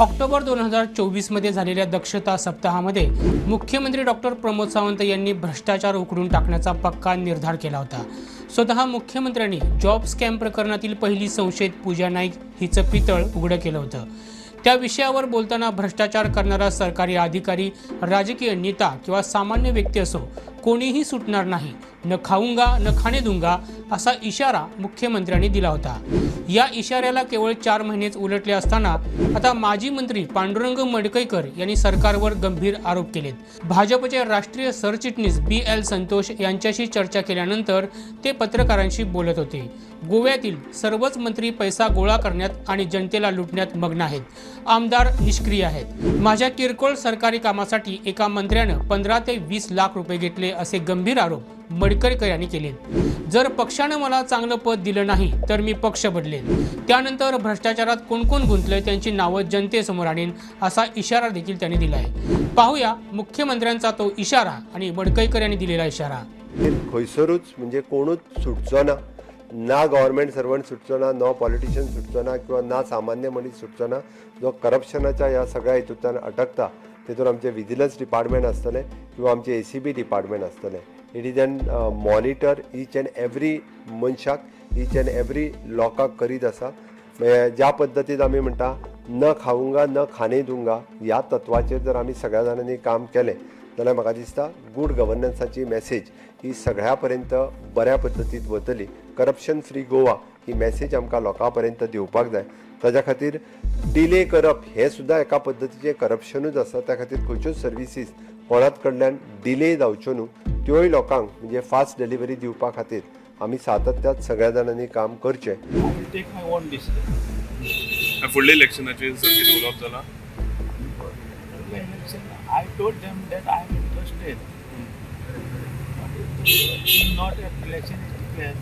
October दोन हजार चोवीसमध्ये झालेल्या दक्षता सप्ताहामध्ये मुख्यमंत्री डॉक्टर प्रमोद सावंत यांनी भ्रष्टाचार उकडून टाकण्याचा पक्का निर्धार केला होता. स्वतः मुख्यमंत्र्यांनी जॉब स्कॅम प्रकरणातील पहिली संशयित पूजा नाईक हिचं पितळ उघडं केलं होतं. त्या विषयावर बोलताना भ्रष्टाचार करणारा सरकारी अधिकारी राजकीय नेता किंवा सामान्य व्यक्ती असो कोणीही सुटणार नाही. न खाऊंगा न खाणे दूंगा असा इशारा मुख्यमंत्र्यांनी दिला होता. या इशाऱ्याला केवळ चार महिनेच उलटले असताना आता माजी मंत्री पांडुरंग मडकईकर यांनी सरकारवर गंभीर आरोप केलेत. भाजपचे राष्ट्रीय सरचिटणीस बी एल संतोष यांच्याशी चर्चा केल्यानंतर ते पत्रकारांशी बोलत होते. गोव्यातील सर्वच मंत्री पैसा गोळा करण्यात आणि जनतेला लुटण्यात मग्न आहेत. आमदार निष्क्रिय आहेत. माझ्या किरकोळ सरकारी कामासाठी एका मंत्र्यानं पंधरा ते वीस लाख रुपये घेतले असे गंभीर आरोप मडकरीकर यांनी केले. जर पक्षानं मला चांगलं पद दिलं नाही तर मी पक्ष बदलेन. त्यानंतर भ्रष्टाचारात कोण कोण गुंतले त्यांची नावं जनतेसमोर आणेन असा इशारा देखील त्यांनी दिला आहे पाहूया मुख्यमंत्र्यांचा तो इशारा आणि मडकईकर यांनी दिलेला इशारा. खंयसरूच म्हणजे कोणूच सुटचो ना. ना गव्हर्मेंट सर्वंट सुटचो ना न पॉलिटिशियन सुटचो ना किंवा ना सामान्य मनीस सुटचो ना जो करप्शनाच्या ह्या सगळ्या हितूंतल्यान अटकता. तितून आमचे विजिलन्स डिपार्टमेंट आसतले किंवा आमचे ए सी बी डिपार्टमेंट आसतले it is an monitor each and every मनशाक ईच एंड एवरी लोकांक करीत आसा ज्या पद्दतीन आमी म्हणटा न खाऊंगा न खाने दूंगा ह्या तत्वाचेर जर आमी सगळ्या जाणांनी काम केलें जाल्यार म्हाका दिसता गूड गव्हर्नन्साची मॅसेज ही सगळ्या पर्यंत बऱ्या पद्दतीन वतली. करप्शन फ्री गोवा ही मॅसेज आमकां लोकां पर्यंत दिवपाक जाय ताज्या खातीर डिले करप हें सुद्दां एका पद्दतीचें करप्शनूच आसा त्या खातीर खंयच्योच सर्विसीस कोणाच कडल्यान डिले जावच्यो न्हू त्योय लोकांक म्हणजे फास्ट डिलिव्हरी दिवपा खातीर आमी सातत्यात सगळ्या जाणांनी काम करचें I will take my own decision. फुडल्या इलेक्शनाची सर्किट डेव्हलप झाला The election, I told them that I am interested. But it's not an election is declared.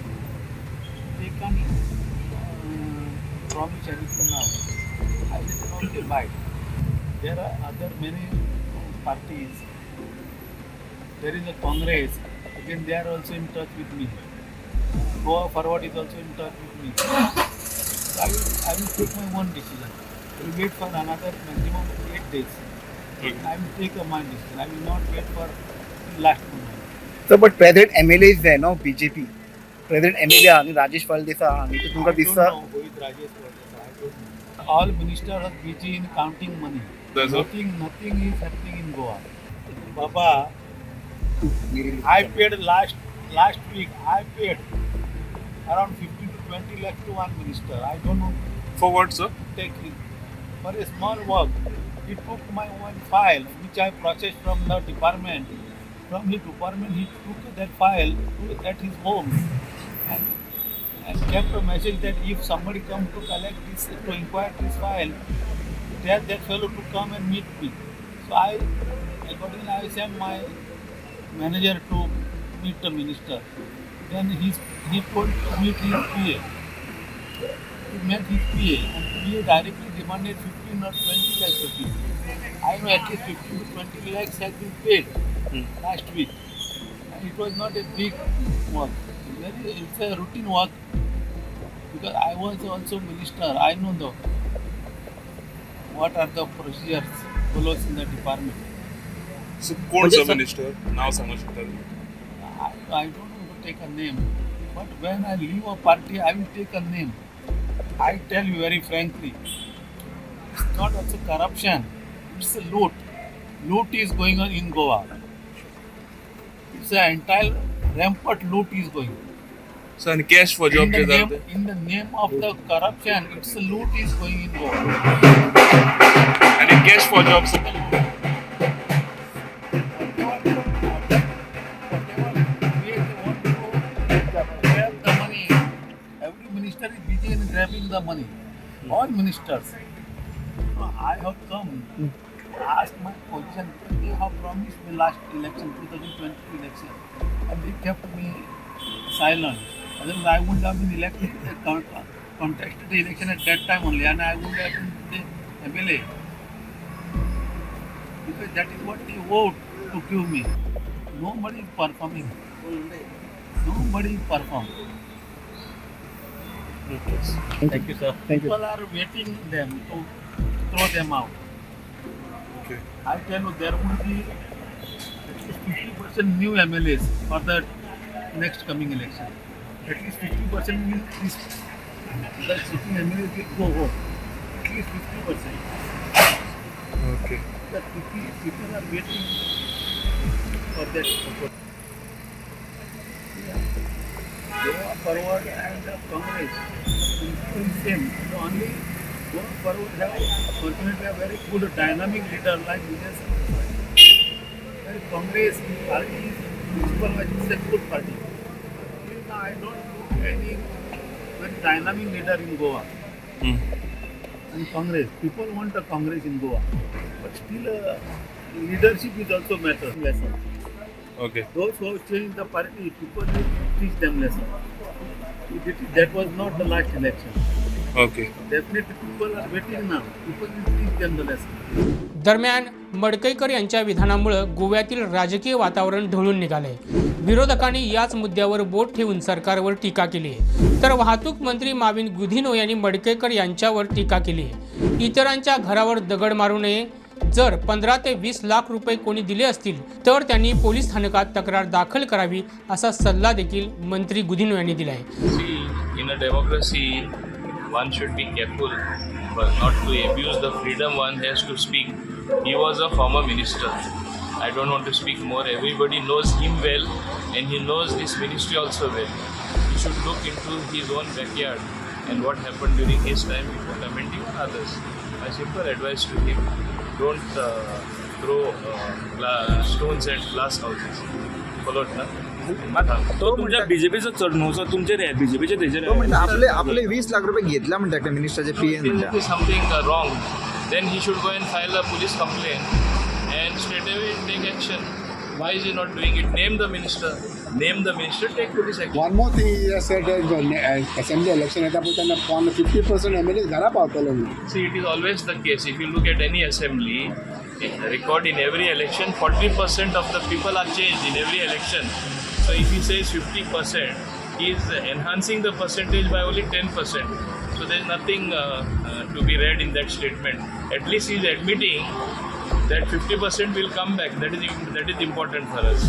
They can't uh, promise anything now. I okay, bye. There are other many parties. There is a Congress. Again, they are also in touch with me. Goa Forward is also in touch with me. So I will, I will take my own decision. I will wait for another maximum eight days. I will take a my decision. I will not wait for last moment. M L As आहे no B J P present M L ए आणि राजेश फळदेसा आणि ते तुमकां I don't दिसता know who is Rajesh Wadhwa. I don't know. All ministers are busy in counting money. That's all. Nothing, nothing is happening in Goa. Baba, I paid last last week. I paid around 15 to 20 lakhs to one minister. I don't know for what sir taking for a small work. He took my one file which I processed from the department. From his department, he took that file to, at his home And, and kept a message that if somebody comes to collect this, to inquire this file, tell that fellow to come and meet me. So I, accordingly, I sent my manager to meet the minister. Then he's, he told to meet his PA he met his PA and PA directly demanded 15 or 20 lakhs rupees. I know at least 15 to 20 lakhs has been paid last week. And it was not a big work. Very, it's a routine work because I was also minister. I know the what are the procedures follows in the department. So कोण म्हणजे sir sir- minister नाव सांगू शकता I, I don't know to take a name, but when I leave a party, I will take a name. I tell you very frankly, it's not also corruption, it's a loot. Loot is going on in Goa. It's an entire rampant loot is going. Sir आणि cash for job In the, name, in the name of the corruption, it's a loot is going in for job grab the money. Every minister is busy in grabbing the money. All ministers. So I have come to ask my position. They have promised me last election, 2020 election, and they kept me silent. Otherwise, I wouldn't have been elected. Contested the election at that time only, and I would have been the MLA. Because that is what they vote to give me. Nobody is performing. Nobody is performing. Thank you sir thank you People are waiting them to throw them out. Okay. I tell you, there would be at least 50% new MLAs for the next coming election. At least 50% will this, the sitting MLAs will go home. At least 50%. Okay. The people, people are waiting for that support. Goa forward and the Congress is same. The only Goa forward have fortunately a very good dynamic leader like Vijay. Very Congress party is principal is a good party. I don't know any very dynamic leader in Goa. Hmm. And Congress, people want a Congress in Goa, but still uh, leadership is also matter lesson. Okay. Those who have changed the party, people will teach them lesson. It- That was not the last election. दरम्यान मडकईकर यांच्या विधानामुळं गोव्यातील राजकीय वातावरण ढळून निघालंय. विरोधकांनी याच मुद्द्यावर बोट ठेवून सरकारवर टीका केली आहे तर वाहतूक मंत्री माविन गुधिनो यांनी मडकईकर यांच्यावर टीका केली आहे इतरांच्या घरावर दगड मारू नये. जर पंधरा ते वीस लाख रुपये कोणी दिले असतील तर त्यांनी पोलीस स्थानकात तक्रार दाखल करावी असा सल्ला देखील मंत्री गुधिनो यांनी दिला आहे One should be careful but not to abuse the freedom one has to speak. He was a former minister. I don't want to speak more. Everybody knows him well and he knows this ministry also well. He should look into his own backyard and what happened during his time before lamenting others. My simple advice to him don't uh, throw uh, stones at glass houses. Followed, na? तो तुमच्या बीजेपीचं चढण होतं तुमचे बीजेपीचे आपले आपले वीस लाख रुपये घेतला म्हणतात त्या मिनिस्टरचे फी N something wrong then he should go and file a police complaint and straight away take action why not doing name the minister name the minister take police action one more thing is election येतात पण त्यांना fifty percent M L घरा पावतलो see is always the case if you look at any assembly record in every election forty percent of the people are change in every election So if he says 50%, he is enhancing the percentage by only 10%. So there is nothing uh, uh, to be read in that statement. At least he is admitting that 50% will come back. That is that is important for us.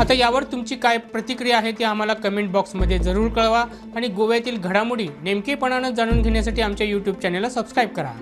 आता यावर तुमची काय प्रतिक्रिया आहे ती आम्हाला comment बॉक्समध्ये जरूर कळवा आणि गोव्यातील घडामोडी नेमकेपणानं जाणून घेण्यासाठी आमच्या यूट्यूब चॅनलला सबस्क्राईब करा